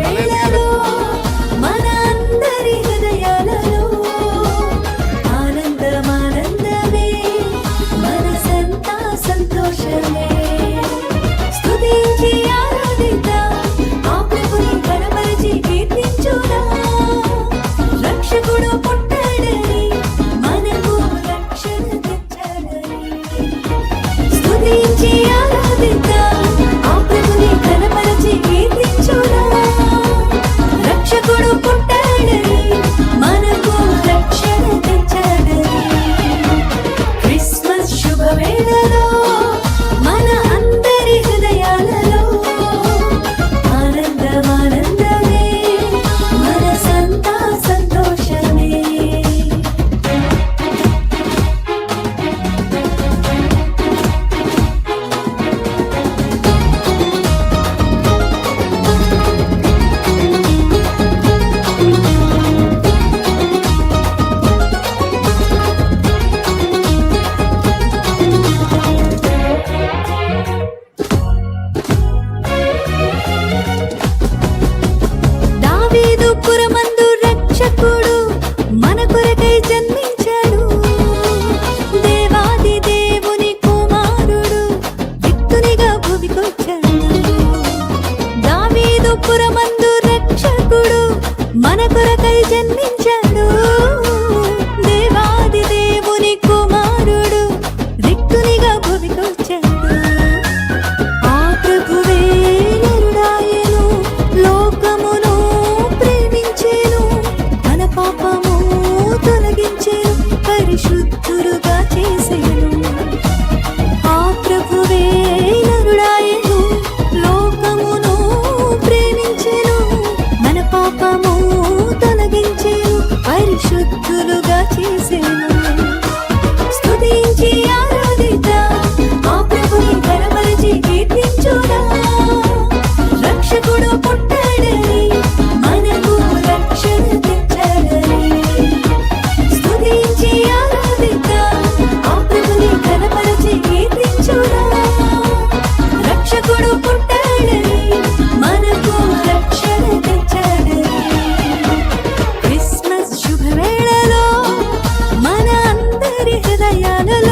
வேலை సాధులుగా చేసేను. சரியான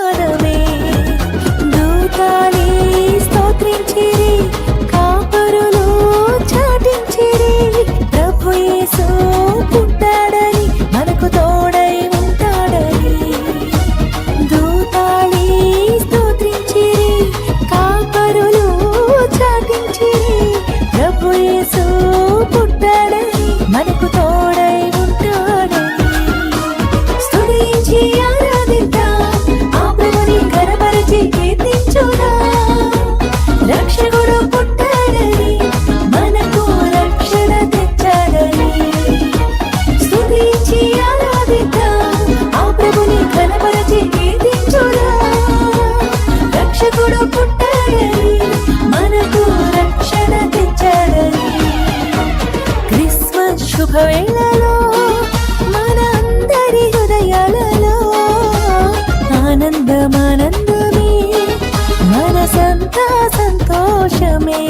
శుభవేళలో మన అందరి హృదయాలలో ఆనందమానందమే మనసంతా సంతోషమే.